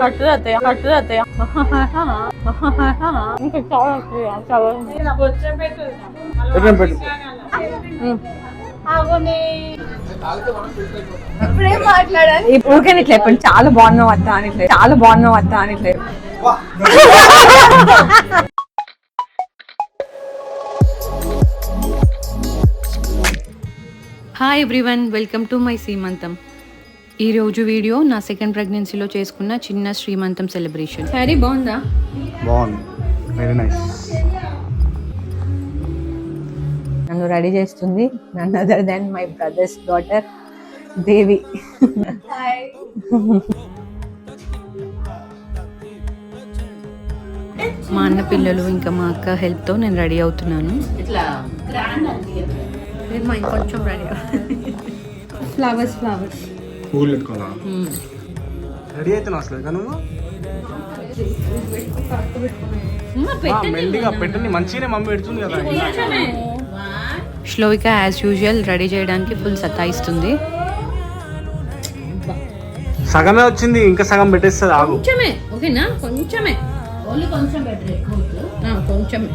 కట్టు అత్తయ్య కట్టు అత్తయ్య. ఇంకా చాలా చాలా. ఇప్పుడేం ఇట్లా చెప్పండి. చాలా బాగున్నావు అత్త అని ఇట్లా చాలా బాగున్నావు అత్త అని ఇట్లా. Hi everyone welcome to my seemantham ఈరోజు వీడియో నా సెకండ్ ప్రెగ్నెన్సీలో చేసుకున్న చిన్న శ్రీమంతం సెలబ్రేషన్ శారీ బాగుందా? బాగుంది. వెరీ నైస్ నన్ను రెడీ చేస్తుంది none other than my brother's daughter Devi మా అన్న పిల్లలు ఇంకా మా అక్క హెల్ప్తో నేను రెడీ అవుతున్నాను. నేను మా ఇంకొంచెం రెడీ ఫ్లవర్స్ ఫ్లవర్స్ పువ్వులు పెట్టుకోవాలా? రెడీ అవుతున్నావు అసలు ఇక నువ్వు? ఆ, మెల్లిగా పెట్టండి మంచిగానే మమ్మీ పెడుతుంది కదా. శ్లోవిక యాజ్ యూజువల్ రెడీ చేయడానికి ఫుల్ సతాయిస్తుంది. సగమే వచ్చింది ఇంకా సగం పెట్టేస్తుంది ఆగు. కొంచెమే ఓకేనా? కొంచెమే. ఓన్లీ కొంచెం బెటర్ కొంచెమే.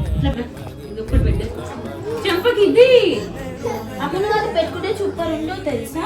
చెంపకి ఇది అప్పుడు అది పెట్టుకుంటే తెలుసా?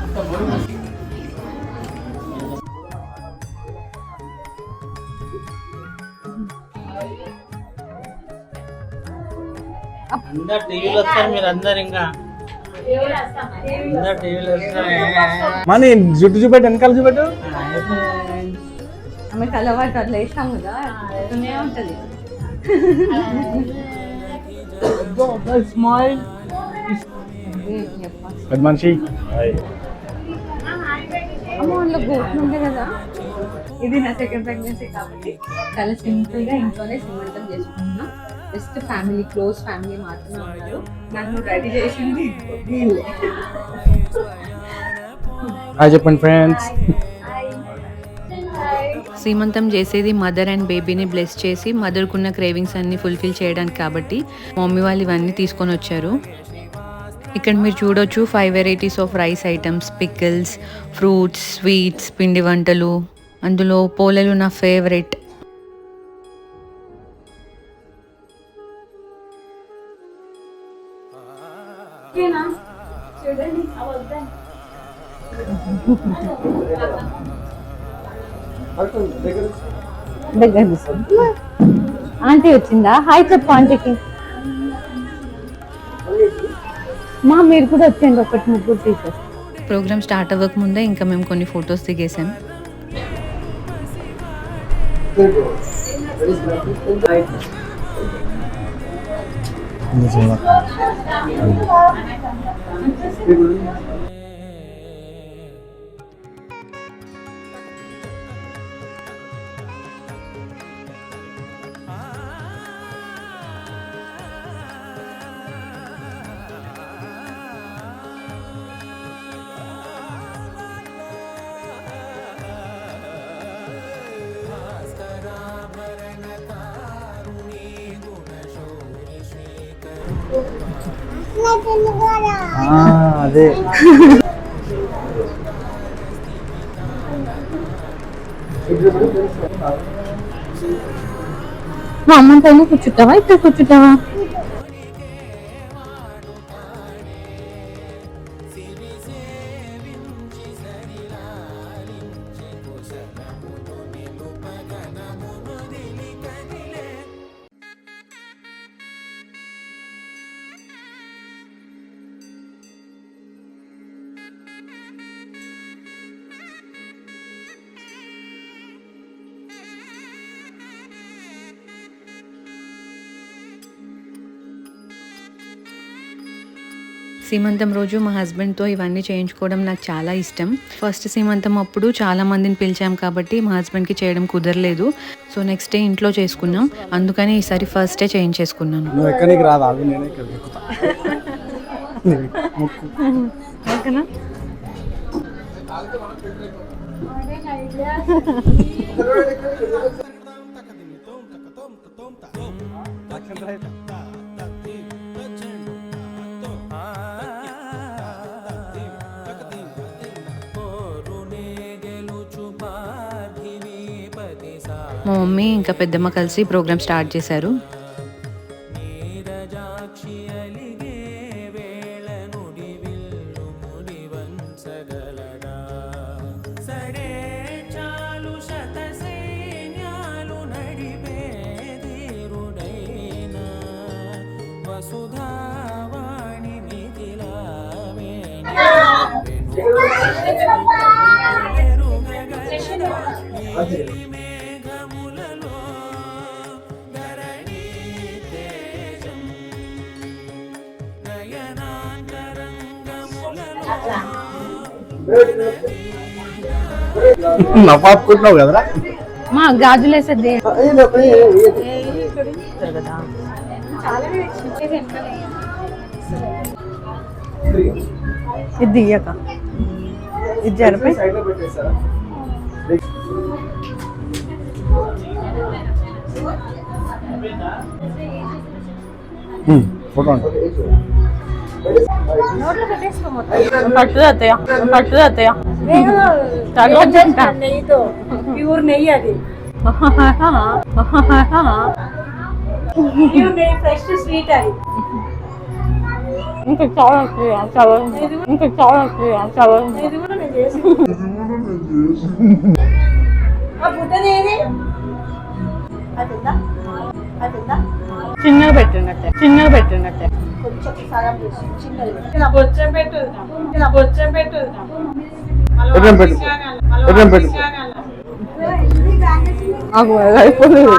అందరు టీవీలు వస్తారు మీరు అందరు ఇంకా. అందరు టీవీలు వస్తారు. మనీ జుట్టు చూపెట్టు వెనకాల చూపెట్టు. ఆమెకు అలవాటు అట్లా కదా ఉంటది. స్మాల్ పెద్ద మనిషి. అమ్మ అందులో కదా. ఇది నా సెకండ్ ప్రెగ్నెన్సీ కాబట్టి చాలా సింపుల్గా ఇంట్లోనే సిమెంతం చేసుకుంటున్నా. జస్ట్ ఫ్యామిలీ క్లోజ్ ఫ్యామిలీ మాత్రమే ఉన్నారు. నన్ను రెడీ చేసింది వీళ్ళే. హాయ్ చెప్పండి ఫ్రెండ్స్ సీమంతం చేసేది మదర్ అండ్ బేబీని బ్లెస్ చేసి మదర్కున్న క్రేవింగ్స్ అన్ని ఫుల్ఫిల్ చేయడానికి కాబట్టి మమ్మీ వాళ్ళు ఇవన్నీ తీసుకొని వచ్చారు. ఇక్కడ మీరు చూడొచ్చు five varieties of rice items pickles fruits sweets పిండి వంటలు. అందులో పోలలు నా ఫేవరెట్ దగ్గర ఆంటీ వచ్చిందా? హాయ్ చెప్పు ఆంటీకి. మా మీరు కూడా వచ్చేయండి ఒకటి ముగ్గురు టీచర్స్. ప్రోగ్రామ్ స్టార్ట్ అవ్వక ముందే ఇంకా మేము కొన్ని ఫొటోస్ దిగేసాం అదే మా అమ్మ పైన కూర్చుంటావా ఇక్కడ కూర్చుంటావా సీమంతం రోజు మా హస్బెండ్తో ఇవన్నీ చేయించుకోవడం నాకు చాలా ఇష్టం. ఫస్ట్ సీమంతం అప్పుడు చాలా మందిని పిలిచాం కాబట్టి మా హస్బెండ్కి చేయడం కుదరలేదు. సో నెక్స్ట్ డే ఇంట్లో చేసుకున్నాం. అందుకని ఈసారి ఫస్ట్ డే చేయించేసుకున్నాను. నువ్వు మా మమ్మీ ఇంకా పెద్దమ్మ కలిసి ప్రోగ్రామ్ స్టార్ట్ చేశారు. నవ్వాపుకుంటున్నావు కదరా? మా గాజులు వేసేది ఇది దియ్యక. ఇది జరిపి. ఫోటో పట్టుది అత్తయ్య? పట్టుది అత్తయ్య? నెయ్యితో. ప్యూర్ నెయ్యి అది. ప్యూర్ నెయ్యి ఫ్రెష్ స్వీట్ అది. ఇంకా చాలా చాలా. ఇంకా చాలా చాలా. ఇది కూడా నేను చేసి చిన్నగా పెట్టినట్టే చిన్నగా కొంచెం సగం చిన్నది. ఇలా బొచ్చం పెట్టు ఇలా బొచ్చం పెట్టు. అయిపోలేదు.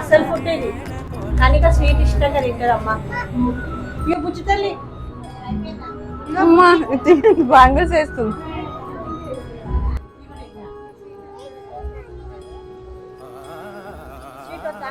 అసలు ఫుడ్ ఇది. కనుక స్వీట్ ఇష్టంగా ఇక బుచ్చి తల్లి. అమ్మా బ్యాంగిల్స్ వేస్తుంది స్వీట్ వద్దా?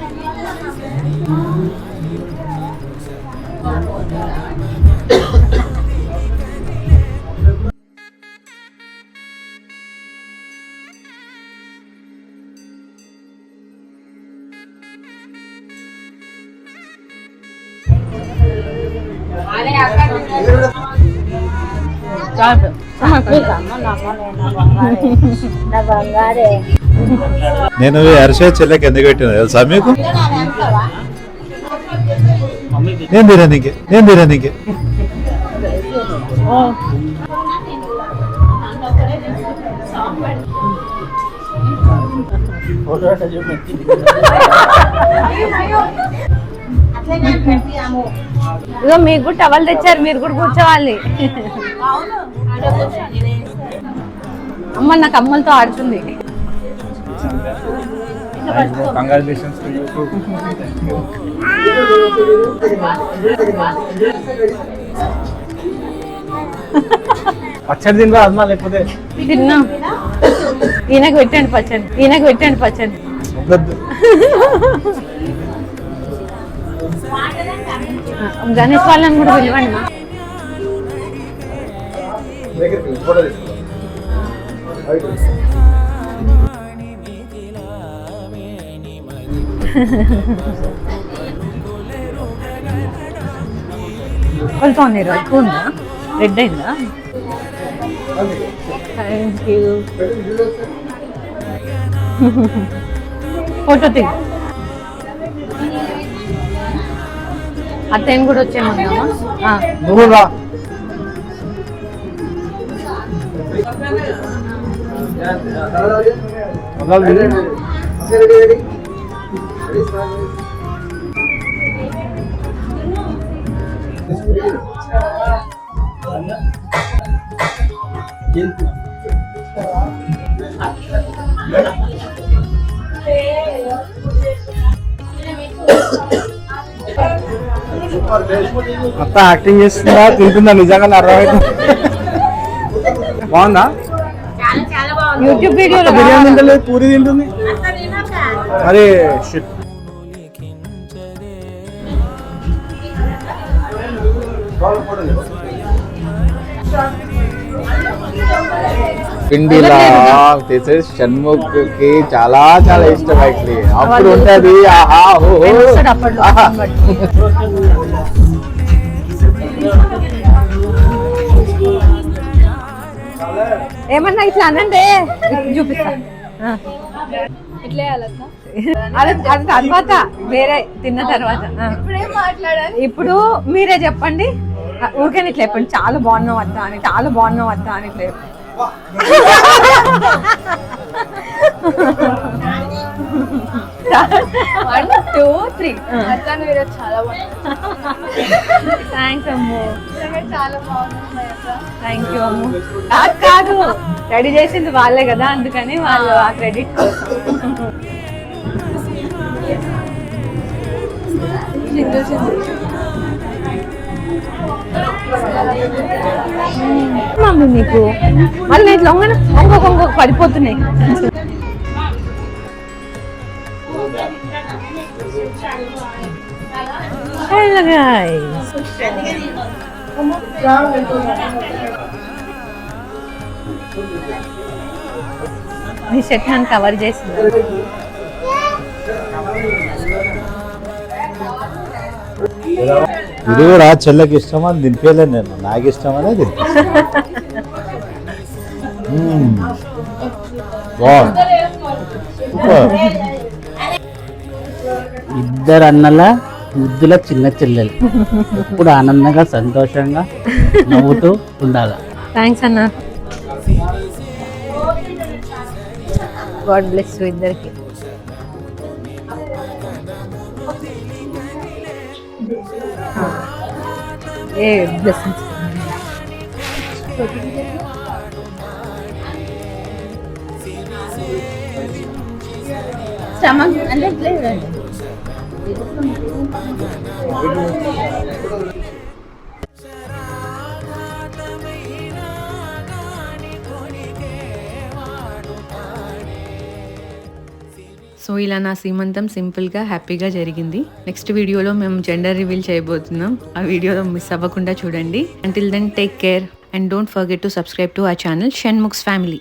నేను ఈ అరిసే చెల్లెకి ఎందుకు పెట్టిన తెలుసా మీకు? నేను తిననీకి నేను తిననీకి ఇగో మీకు కూడా టవల్ తెచ్చారు మీరు కూడా కూర్చోవాలి. అమ్మ నాకు అమ్మలతో ఆడుతుంది. కంగ్రాచులేషన్స్ పచ్చడి తినరా అమ్మా లేకపోతే? తిన్నా. ఈయనకు పెట్టండి పచ్చడి. ఈయనకు పెట్టండి పచ్చడి. గణేష్ వాళ్ళని కూడా పిలవండి మా. వెళ్తాను మీరు ఎక్కువ ఉందా రెడ్ అయిందా థ్యాంక్ యూ ఫోటో దిగు అత్తయ్యని కూడా వచ్చేయమన్నామా నువ్వు అత్త యాక్టింగ్ చేస్తుందా తింటుందా నిజంగా అర్థమైంది బాగుందా యూట్యూబ్ వీడియోలో బిర్యానీ తింటలేదు పూరి తింటుంది. అరే షిట్ పిండిలా చేసేది షణ్ముఖకి చాలా చాలా ఇష్టం యాక్చువల్లీ అప్పుడు ఉంటది ఆహా ఓహో. ఏమన్నా ఇట్లా అనండి ఇట్లా చూపిస్తా. అది అది తర్వాత వేరే తిన్న తర్వాత. ఇప్పుడు మీరే చెప్పండి ఊరికే ఇట్లా చెప్పండి చాలా బాగున్నావు వద్దా అని చాలా బాగున్నావు వద్దా అని ఇట్లా చెప్పండి. One two three thanks Ammu. Thank you Ammu. కాదు కాదు. రెడీ చేసింది వాళ్ళే కదా అందుకని వాళ్ళు ఆ క్రెడిట్ మమ్మీ నీకు? మళ్ళీ ఇట్లా ఇంకొక పడిపోతున్నాయి. Hello guys. మీ నన్ను కవర్ చేసింది ఇది కూడా చెల్లెకి ఇష్టమని దింపేయలేదు నేను నాకు ఇష్టమనే దింపా మ్మ్. బాగుంది సూపర్. ఇద్దరు అన్నల ముద్దుల చిన్న చెల్లెలు. ఇప్పుడు ఆనందంగా సంతోషంగా నవ్వుతూ ఉండాలి? థ్యాంక్స్ అన్న. గాడ్ బ్లెస్ ఇద్దరికి. ఏ బ్లెస్సింగ్స్ స్టమక్ అంటే లేదండి సో ఇలా నా సీమంతం సింపుల్గా హ్యాపీగా జరిగింది. నెక్స్ట్ వీడియోలో మేము జెండర్ రివీల్ చేయబోతున్నాం. ఆ వీడియోలో మిస్ అవ్వకుండా చూడండి. Until then take care and don't forget to subscribe to ఆ ఛానల్ షణ్ముక్స్ ఫ్యామిలీ